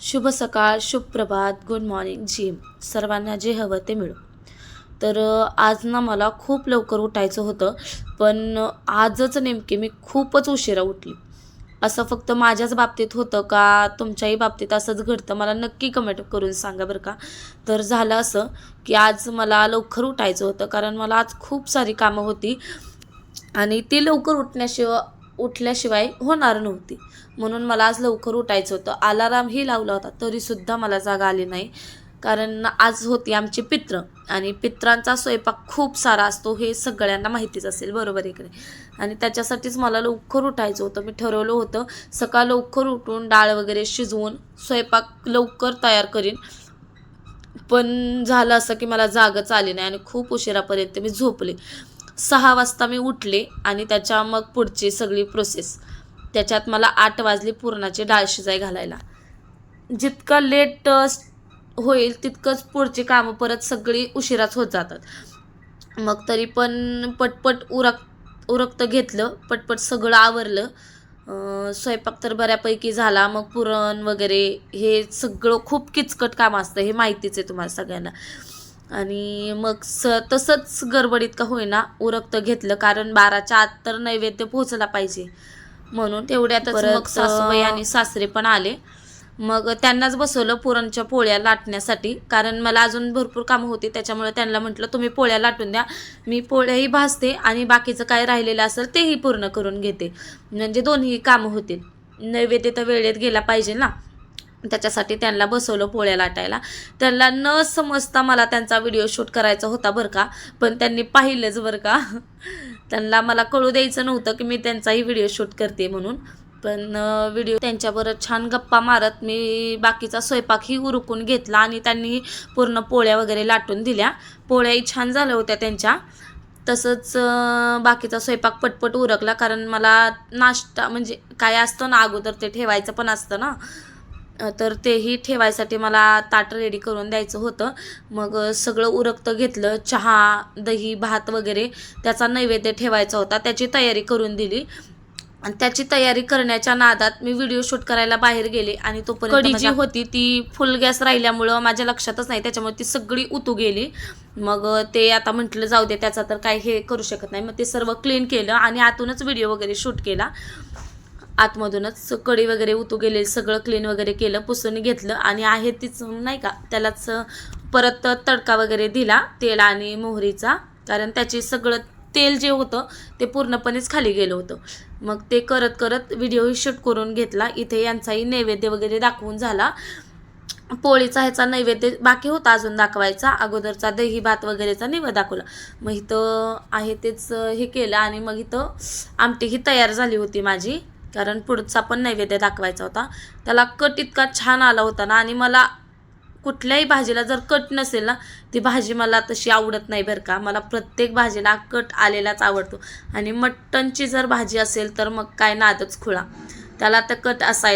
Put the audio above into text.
शुभ सकाळ शुभ प्रभात गुड मॉर्निंग जिम सर्वांना जे हवं ते मिळो. तर आज ना मला खूप लवकर उठायचं होतं पण आजच नेमके मी खूपच उशिरा उठली. असं फक्त माझ्याच बाबतीत होतं का तुमच्याही बाबतीत असंच घडतं? मला नक्की कमेंट करून सांगा बरं का? तर झालं असं की आज मला लवकर उठायचं होतं कारण मला आज खूप सारी कामं होती. आणि ती लवकर उठण्याशिवाय उठल्याशिवाय होणार नव्हती. म्हणून मला आज लवकर उठायचं होतं. अलारामही लावला होता तरीसुद्धा मला जागा आली नाही. कारण आज होती आमची पित्र आणि पित्रांचा स्वयंपाक खूप सारा असतो हे सगळ्यांना माहितीच असेल. बरोबर इकडे आणि त्याच्यासाठीच मला लवकर उठायचं होतं. मी ठरवलं होतं सकाळ लवकर उठून डाळ वगैरे शिजवून स्वयंपाक लवकर तयार करीन. पण झालं असं की मला जागच आली नाही आणि खूप उशिरापर्यंत मी झोपले. सहा वाजता मी उठले आणि त्याच्या मग पुढची सगळी प्रोसेस त्याच्यात मला आठ वाजली पुरणाची डाळ शिजाय घालायला. जितका लेट होईल तितकंच पुढची कामं परत सगळी उशिराच होत जातात. मग तरी पण पटपट उरक उरक्त घेतलं पटपट सगळं आवरलं. स्वयंपाक तर बऱ्यापैकी झाला मग पुरण वगैरे हे सगळं खूप किचकट काम असतं हे माहितीच आहे तुम्हाला सगळ्यांना. आणि मग स तसंच गडबडीत का होईना उरकतं घेतलं कारण बाराच्या आत तर नैवेद्य पोहोचला पाहिजे. म्हणून तेवढ्यातच परत, मग सासूबाई आणि सासरे पण आले. मग त्यांनाच बसवलं पुरणच्या पोळ्या लाटण्यासाठी कारण मला अजून भरपूर कामं होती त्याच्यामुळे त्यांना म्हटलं तुम्ही पोळ्या लाटून द्या. मी पोळ्याही भाजते आणि बाकीचं काय राहिलेलं असेल तेही पूर्ण करून घेते. म्हणजे दोन्ही कामं होतील. नैवेद्य तर वेळेत गेला पाहिजे ना. त्याच्यासाठी त्यांना बसवलं पोळ्या लाटायला. त्यांना न समजता मला त्यांचा व्हिडिओ शूट करायचा होता बरं का पण त्यांनी पाहिलंच बरं का. त्यांना मला कळू द्यायचं नव्हतं की मी त्यांचाही व्हिडिओ शूट करते म्हणून. पण व्हिडिओ त्यांच्याबरोबर छान गप्पा मारत मी बाकीचा स्वयंपाकही उरकून घेतला आणि त्यांनी पूर्ण पोळ्या वगैरे लाटून दिल्या. पोळ्याही छान झाल्या होत्या त्यांच्या. तसंच बाकीचा स्वयंपाक पटपट उरकला कारण मला नाश्ता म्हणजे काय असतं ना अगोदर ते ठेवायचं पण असतं ना. तर तेही ठेवायसाठी मला ताट रेडी करून द्यायचं होतं. मग सगळं उरकतं घेतलं चहा दही भात वगैरे त्याचा नैवेद्य ठेवायचा होता. त्याची तयारी करून दिली. आणि त्याची तयारी करण्याच्या नादात मी व्हिडिओ शूट करायला बाहेर गेले आणि तोपर्यंत कढी जी होती ती फुल गॅस राहिल्यामुळं माझ्या लक्षातच नाही. त्याच्यामुळे ती सगळी उतू गेली. मग ते आता म्हटलं जाऊ दे त्याचा तर काय हे करू शकत नाही. मग ते सर्व क्लीन केलं आणि आतूनच व्हिडिओ वगैरे शूट केला. आतमधूनच कढी वगैरे उतू गेले सगळं क्लीन वगैरे केलं पुसून घेतलं आणि आहे तीच नाही का त्यालाच परत तडका वगैरे दिला तेल आणि मोहरीचा कारण त्याची सगळं तेल जे होतं ते पूर्णपणेच खाली गेलं होतं. मग ते करत करत व्हिडिओही शूट करून घेतला. इथे यांचाही नैवेद्य वगैरे दाखवून झाला. पोळीचा ह्याचा नैवेद्य बाकी होता अजून दाखवायचा. अगोदरचा दही भात वगैरेचा नैवेद्य दाखवला. मग इथं आहे तेच हे केलं आणि मग इथं आमटी ही तयार झाली होती माझी. कारण पुढचा पण नैवेद्य दाखवायचा होता. त्याला कट इतका छान आला होता ना आणि मला कुठल्याही भाजीला जर कट नसेल ना ती भाजी मला तशी आवडत नाही बरं का. मला प्रत्येक भाजीला कट आलेलाच आवडतो. आणि मटणची जर भाजी असेल तर मग काय नादच खुळा. त्याला तर कट असायला